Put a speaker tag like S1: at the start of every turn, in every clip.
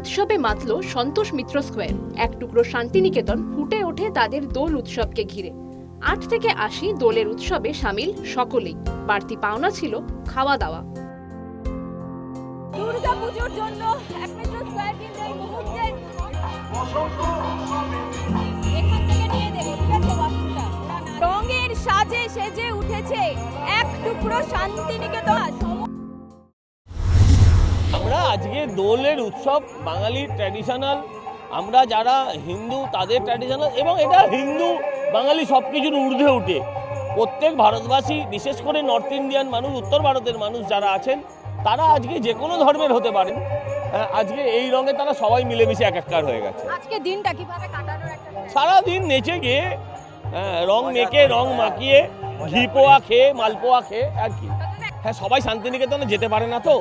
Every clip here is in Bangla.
S1: উৎসবে মাতল সন্তোষ মিত্র স্কোয়ার। এক টুকরো শান্তিনিকেতন ফুটে ওঠে তাদের দোল উৎসবকে ঘিরে। আট থেকে আশি দোলের উৎসবে সামিল সকলেই। বাড়তি পাওনা ছিল খাওয়া দাওয়া
S2: রঙের সাজে সেজে উঠেছে এক টুকরো শান্তিনিকেতন।
S3: আজকে দোলের উৎসব বাঙালির ট্র্যাডিশনাল আমরা যারা হিন্দু তাদের ট্র্যাডিশনাল এবং এটা হিন্দু বাঙালি সব কিছুর ঊর্ধ্বে উঠে। প্রত্যেক ভারতবাসী বিশেষ করে নর্থ ইন্ডিয়ান মানুষ উত্তর ভারতের মানুষ যারা আছেন তারা আজকে যে কোনো ধর্মের হতে পারেন। আজকে এই রঙে তারা সবাই মিলেমিশে এক একাকার হয়ে গেছে।
S2: আজকে দিনটা কীভাবে কাটানোর একটা
S3: সারাদিন নেচে গিয়ে হ্যাঁ, রং মেখে রং মাখিয়ে ঘি পোয়া খেয়ে মালপোয়া খেয়ে আর কি। হ্যাঁ সবাই শান্তিনিকেতনে যেতে পারে না তো?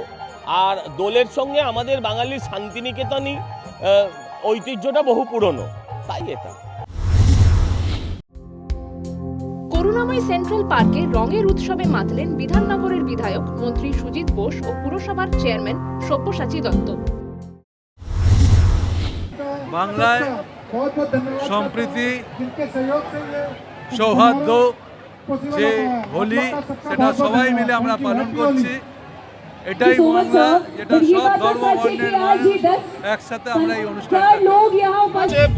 S3: আর দোলের সঙ্গে আমাদের বাঙালির শান্তিনিকেতনই আহ, ঐতিহ্যটা বহু পুরনো। তাই এটা।
S1: করুণাময় সেন্ট্রাল পার্কে রঙের উৎসবে মাতলেন বিধাননগরের বিধায়ক মন্ত্রী সুজিত বোস ও পুরসভার চেয়ারম্যান সব্যসাচী দত্ত।
S4: বাংলায়
S5: সম্প্রীতি সৌহার্দ্য যে হোলি সেটা সবাই মিলে আমরা পালন করছি। এটাই
S6: এটা
S5: সব ধর্ম একসাথে আমরা এই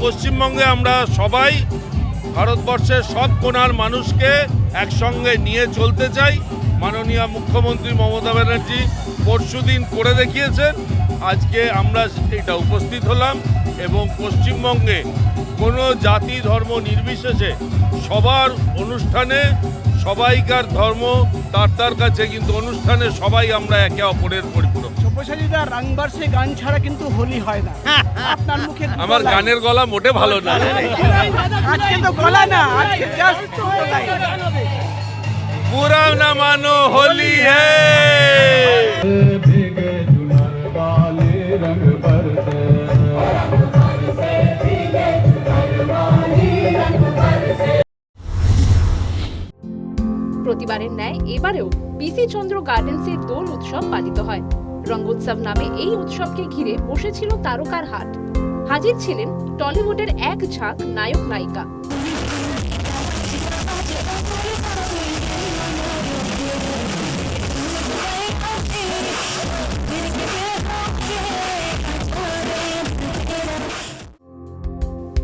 S7: পশ্চিমবঙ্গে আমরা সবাই ভারতবর্ষের সব কোনার মানুষকে একসঙ্গে নিয়ে চলতে চাই। মাননীয় মুখ্যমন্ত্রী মমতা ব্যানার্জি পরশু দিন করে দেখিয়েছেন। আজকে আমরা এটা উপস্থিত হলাম এবং পশ্চিমবঙ্গে কোনো জাতি ধর্ম নির্বিশেষে সবার অনুষ্ঠানে সবাইকার ধর্ম তার তার কাছে কিন্তু অনুষ্ঠানে সবাই আমরা একে অপরের পরিপূরক।
S8: সব্যসাচীরা রাংবার্সে গান ছাড়া কিন্তু হোলি হয় না। আপনার মুখে
S7: আমার গানের গলা মোটে ভালো না।
S8: আজকে তো গলা না আজকে জাস্ট
S5: পুরা না মানো হোলি হ্যাঁ
S1: প্রতিবারের ন্যায় এবারেও পিসি চন্দ্র গার্ডেন্সের দোল উৎসব পালিত হয়। রঙ্গোৎসব নামে এই উৎসবকে ঘিরে বসেছিল তারকার হাট। হাজির ছিলেন টলিউডের এক ঝাঁক নায়ক নায়িকা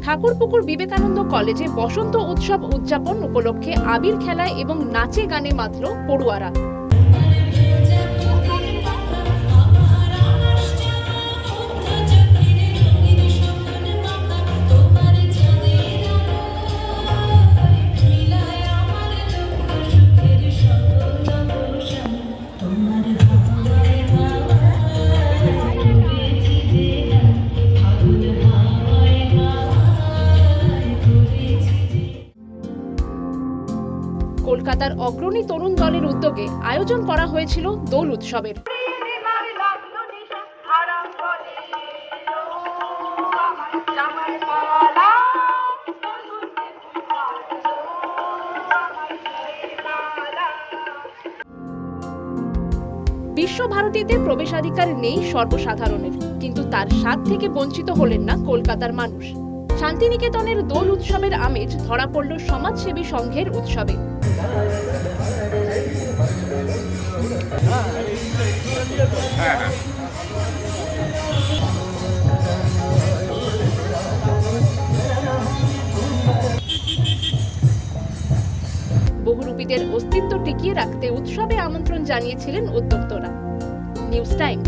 S1: ঠাকুরপুকুর বিবেকানন্দ কলেজে বসন্ত উৎসব উদযাপন উপলক্ষে আবির খেলায় এবং নাচে গানে মাতল পড়ুয়ারা। কলকাতার অগ্রণী তরুণ দলের উদ্যোগে আয়োজন করা হয়েছিল দোল উৎসবের। বিশ্বভারতীতে প্রবেশাধিকার নেই সর্বসাধারণের, কিন্তু তার স্বাদ থেকে বঞ্চিত হলেন না কলকাতার মানুষ। শান্তিনিকেতনের দোল উৎসবের আমেজ ধরা পড়ল সমাজসেবী সংঘের উৎসবে। বহুরূপীদের অস্তিত্ব টিকিয়ে রাখতে উৎসবে আমন্ত্রণ জানিয়েছিলেন উদ্যোক্তরা। News time.